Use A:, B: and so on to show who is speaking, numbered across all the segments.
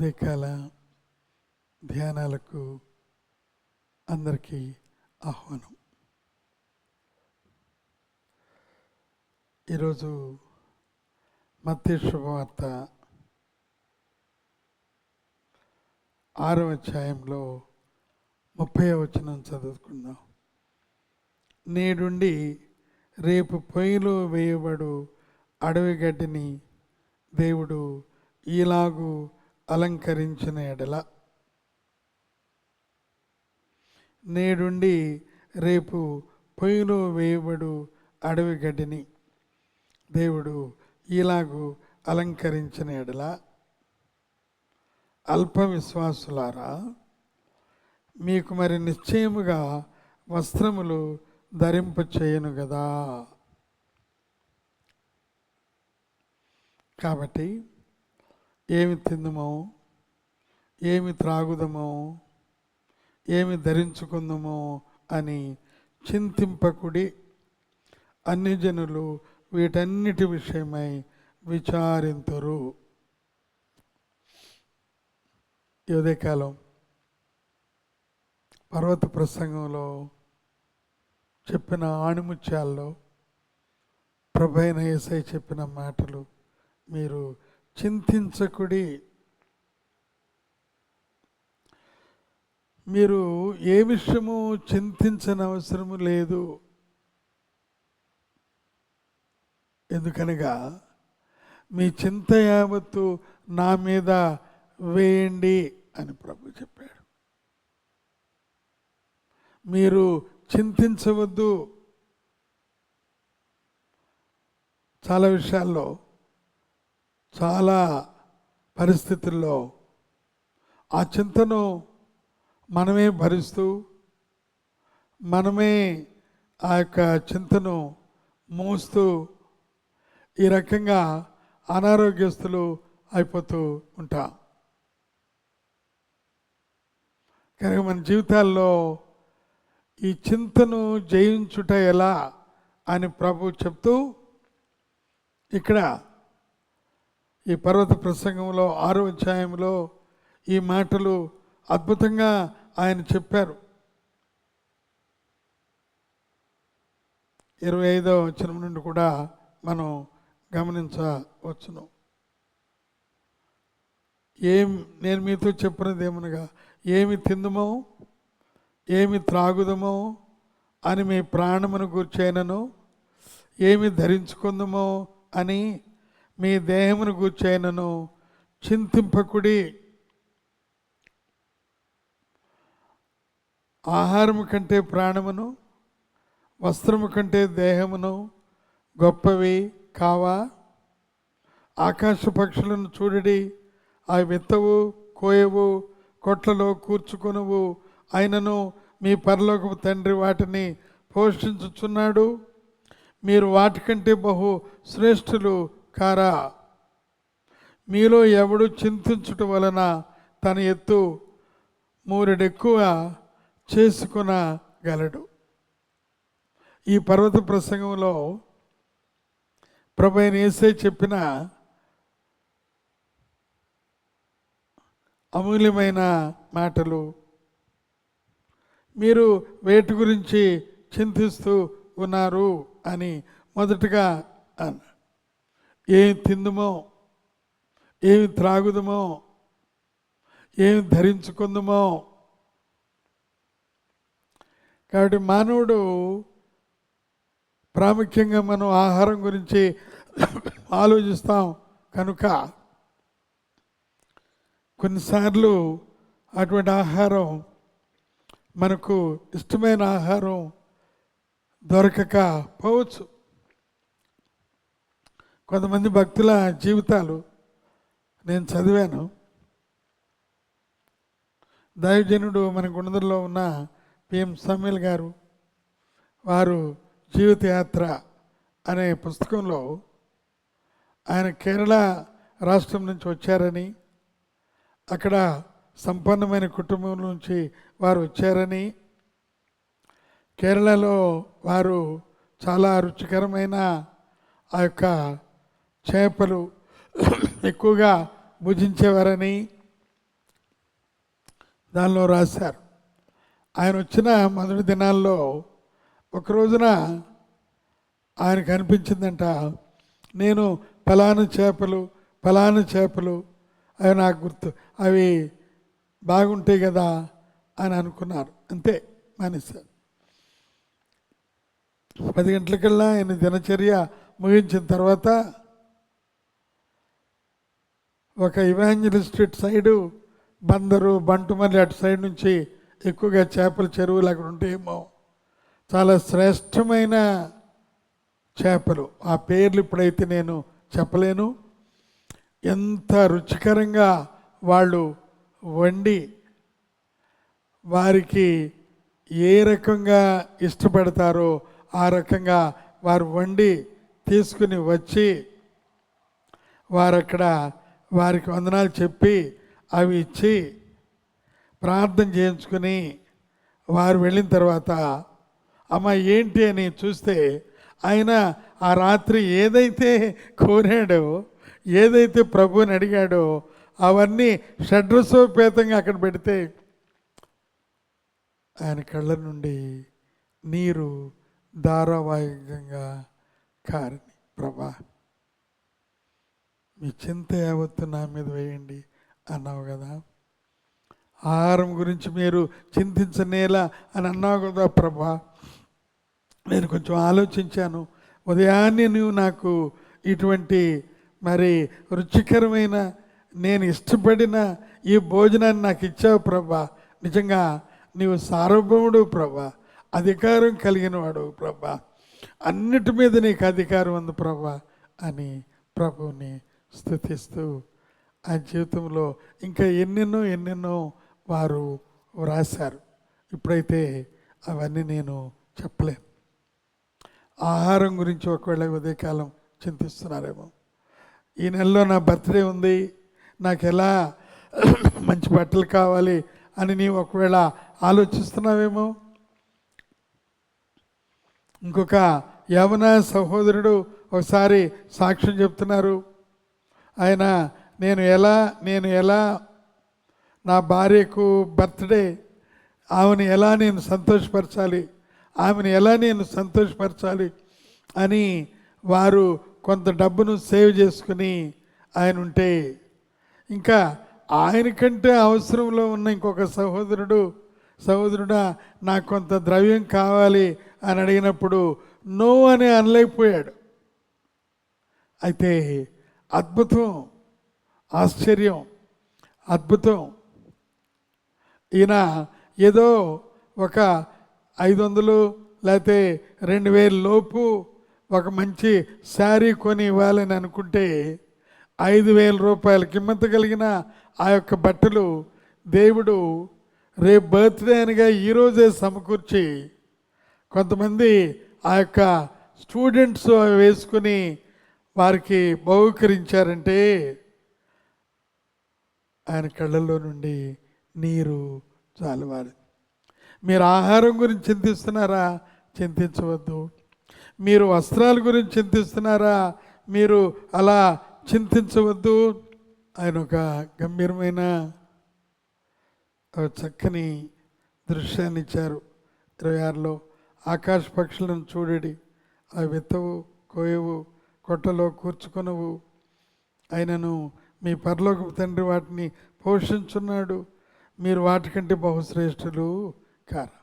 A: ఉదయకాల ధ్యానాలకు అందరికీ ఆహ్వానం. ఈరోజు మత్తి శుభవార్త ఆరవ అధ్యాయంలో ముప్పై వచనం చదువుకుందాం. నేడుండి రేపు పొయ్యిలో వేయబడు అడవి గడ్డిని దేవుడు ఈలాగు అలంకరించిన ఎడల నేడుండి రేపు పొయ్యిలో వేయబడు అడవి గడ్డిని దేవుడు ఇలాగూ అలంకరించిన ఎడల. అల్ప విశ్వాసులారా మీకు మరి నిశ్చయముగా వస్త్రములు ధరింప చేయను కదా కాబట్టి ఏమి తిందుమో ఏమి త్రాగుదమో ఏమి ధరించుకుందమో అని చింతింపకుడి అన్ని జనులు వీటన్నిటి విషయమై విచారింతురు. ఈ ఉదయకాలం పర్వత ప్రసంగంలో చెప్పిన ఆణిముత్యాల్లో ప్రభైన ఏసై చెప్పిన మాటలు మీరు చింతించకుడి. మీరు ఏ విషయము చింతించని అవసరము లేదు. ఎందుకనగా మీ చింత యావత్తు నా మీద వేయండి అని ప్రభు చెప్పాడు. మీరు చింతించవద్దు. చాలా విషయాల్లో చాలా పరిస్థితుల్లో ఆ చింతను మనమే భరిస్తూ మనమే ఆ యొక్క చింతను మోస్తూ ఈ రకంగా అనారోగ్యస్తులు అయిపోతూ ఉంటాం. కనుక మన జీవితాల్లో ఈ చింతను జయించుట ఎలా అని ప్రభు చెప్తూ ఇక్కడ ఈ పర్వత ప్రసంగంలో ఆరో అధ్యాయంలో ఈ మాటలు అద్భుతంగా ఆయన చెప్పారు. ఇరవై ఐదవ వచనం నుండి కూడా మనం గమనించవచ్చును. ఏం నేను మీతో చెప్పినది ఏమనగా ఏమి తిందుమో ఏమి త్రాగుదమో అని మీ ప్రాణమును గుర్చైనను ఏమి ధరించుకుందమో అని మీ దేహమును గూర్చైనను చింతింపకుడి. ఆహారము కంటే ప్రాణమును వస్త్రము కంటే దేహమును గొప్పవి కావా? ఆకాశ పక్షులను చూడడి అవి విత్తవు కోయవు కొట్లలో కూర్చుకొనువు అయినను మీ పరలోకపు తండ్రి వాటిని పోషించుచున్నాడు. మీరు వాటికంటే బహు శ్రేష్ఠులు కారా. మీలో ఎవడు చింతించుట వలన తన ఎత్తు మూరెడెక్కువ చేసుకునగలడు. ఈ పర్వత ప్రసంగంలో ప్రభైన అయిన చెప్పిన అమూల్యమైన మాటలు. మీరు వేటి గురించి చింతిస్తూ ఉన్నారు అని మొదటగా అన్న ఏమి తిందుమో ఏమి త్రాగుదమో ఏమి ధరించుకుందమో. కాబట్టి మానవుడు ప్రాముఖ్యంగా మనం ఆహారం గురించి ఆలోచిస్తాం. కనుక కొన్నిసార్లు అటువంటి ఆహారం మనకు ఇష్టమైన ఆహారం దొరకక పోవచ్చు. కొంతమంది భక్తుల జీవితాలు నేను చదివాను. దైవజనుడు మన గుణదల్లో ఉన్న పిఎం సమీల్ గారు వారు జీవితయాత్ర అనే పుస్తకంలో ఆయన కేరళ రాష్ట్రం నుంచి వచ్చారని అక్కడ సంపన్నమైన కుటుంబం నుంచి వారు వచ్చారని కేరళలో వారు చాలా రుచికరమైన ఆ యొక్క చేపలు ఎక్కువగా భుజించేవారని దానిలో రాశారు. ఆయన వచ్చిన మొదటి దినాల్లో ఒక రోజున ఆయనకు అనిపించిందంట నేను ఫలానా చేపలు ఫలానా చేపలు అవి నాకు గుర్తు అవి బాగుంటాయి కదా అని అనుకున్నారు. అంతే మానేశారు. పది గంటలకల్లా ఆయన దినచర్య ముగించిన తర్వాత ఒక ఇవాంజలిస్ట్ సైడు బందరు బంటుమల్లి అటు సైడ్ నుంచి ఎక్కువగా చేపల చెరువులు అక్కడ ఉంటాయేమో చాలా శ్రేష్టమైన చేపలు. ఆ పేర్లు ఇప్పుడైతే నేను చెప్పలేను. ఎంత రుచికరంగా వాళ్ళు వండి వారికి ఏ రకంగా ఇష్టపడతారో ఆ రకంగా వారు వండి తీసుకుని వచ్చి వారు అక్కడ వారికి వందనాలు చెప్పి అవి ఇచ్చి ప్రార్థన చేయించుకుని వారు వెళ్ళిన తర్వాత అమ్మ ఏంటి అని చూస్తే ఆయన ఆ రాత్రి ఏదైతే కోరాడో ఏదైతే ప్రభుని అడిగాడో అవన్నీ షడ్రసోపేతంగా అక్కడ పెడితే ఆయన కళ్ళ నుండి నీరు ధారావాహికంగా కారిని ప్రభా మీ చింత యావత్తు నా మీద వేయండి అన్నావు కదా. ఆహారం గురించి మీరు చింతించనేలా అని అన్నావు కదా ప్రభా. నేను కొంచెం ఆలోచించాను. ఉదయాన్నే నువ్వు నాకు ఇటువంటి మరి రుచికరమైన నేను ఇష్టపడిన ఈ భోజనాన్ని నాకు ఇచ్చావు ప్రభా. నిజంగా నీవు సార్వభౌముడు ప్రభా. అధికారం కలిగిన వాడు ప్రభా. అన్నిటి మీద నీకు అధికారం ఉంది ప్రభా అని ప్రభువుని స్థుతిస్తూ ఆ జీవితంలో ఇంకా ఎన్నెన్నో ఎన్నెన్నో వారు వ్రాశారు. ఇప్పుడైతే అవన్నీ నేను చెప్పలేను. ఆహారం గురించి ఒకవేళ ఉదయకాలం చింతిస్తున్నారేమో. ఈ నెలలో నా బర్త్డే ఉంది. నాకు ఎలా మంచి బట్టలు కావాలి అని నీవు ఒకవేళ ఆలోచిస్తున్నావేమో. ఇంకొక యవన సహోదరుడు ఒకసారి సాక్ష్యం చెప్తున్నారు. ఆయన నేను ఎలా నేను ఎలా నా భార్యకు బర్త్డే ఆమెను ఎలా నేను సంతోషపరచాలి ఆమెను ఎలా నేను సంతోషపరచాలి అని వారు కొంత డబ్బును సేవ్ చేసుకుని ఆయన ఉంటే ఇంకా ఆయనకంటే అవసరంలో ఉన్న ఇంకొక సహోదరుడు సహోదరుడా నాకు కొంత ద్రవ్యం కావాలి అని అడిగినప్పుడు నో అని అనలేకపోయాడు. అయితే అద్భుతం ఆశ్చర్యం అద్భుతం. ఈయన ఏదో ఒక ఐదు వందలు లేకపోతే రెండు వేల లోపు ఒక మంచి శారీ కొని ఇవ్వాలని అనుకుంటే ఐదు వేల రూపాయల కిమ్మత కలిగిన ఆ యొక్క బట్టలు దేవుడు రేపు బర్త్డే అనగా ఈరోజే సమకూర్చి కొంతమంది ఆ యొక్క స్టూడెంట్స్ వేసుకుని వారికి బహుకరించారంటే ఆయన కళ్ళల్లో నుండి నీరు చాలువారు మీరు ఆహారం గురించి చింతిస్తున్నారా? చింతించవద్దు. మీరు వస్త్రాల గురించి చింతిస్తున్నారా? మీరు అలా చింతించవద్దు. ఆయన ఒక గంభీరమైన చక్కని దృశ్యాన్ని ఇచ్చారు. ఇరవై ఆరులో ఆకాశ పక్షులను చూడడి. అవి విత్తవు కోయవు కొట్టలో కూర్చుకొనవు. ఆయనను మీ పరలోక తండ్రి వాటిని పోషించున్నాడు. మీరు వాటికంటే బహుశ్రేష్ఠులు కారు.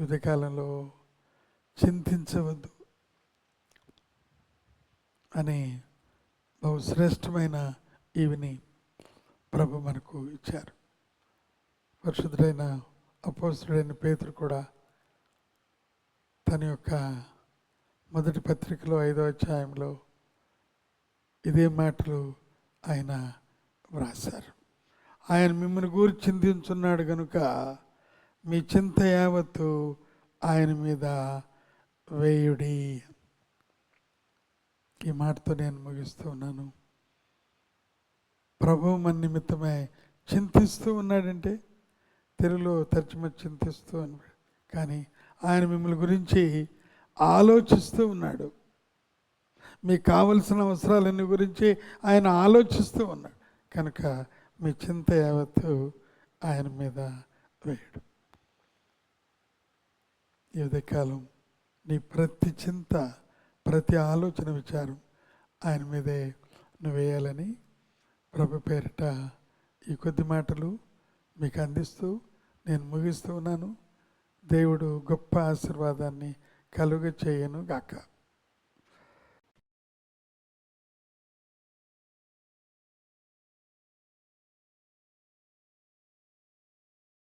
A: యుద్ధకాలంలో చింతించవద్దు అని బహుశ్రేష్టమైన ఈవిని ప్రభు మనకు ఇచ్చారు. పరిశుద్ధుడైన అపోసుడైన పేతురు కూడా తన యొక్క మొదటి పత్రికలో ఐదో అధ్యాయంలో ఇదే మాటలు ఆయన వ్రాశారు. ఆయన మిమ్మల్ని గూరి చింతించున్నాడు కనుక మీ చింత యావత్తు ఆయన మీద వేయుడి. ఈ మాటతో నేను ముగిస్తూ ఉన్నాను. ప్రభు మన నిమిత్తమై చింతిస్తూ ఉన్నాడంటే తెలుగులో తర్జుమ చింతిస్తూ అని. కానీ ఆయన మిమ్మల్ని గురించి ఆలోచిస్తూ ఉన్నాడు. మీకు కావలసిన అవసరాలన్నీ గురించి ఆయన ఆలోచిస్తూ ఉన్నాడు. కనుక మీ చింత యావత్తు ఆయన మీద వేయడు. ఈ ఉదయకాలం నీ ప్రతి చింత ప్రతి ఆలోచన విచారం ఆయన మీదే నువ్వు వేయాలని ప్రభు పేరిట ఈ కొద్ది మాటలు మీకు అందిస్తూ నేను ముగిస్తూ ఉన్నాను. దేవుడు గొప్ప ఆశీర్వాదాన్ని కలుగ చేయను గాక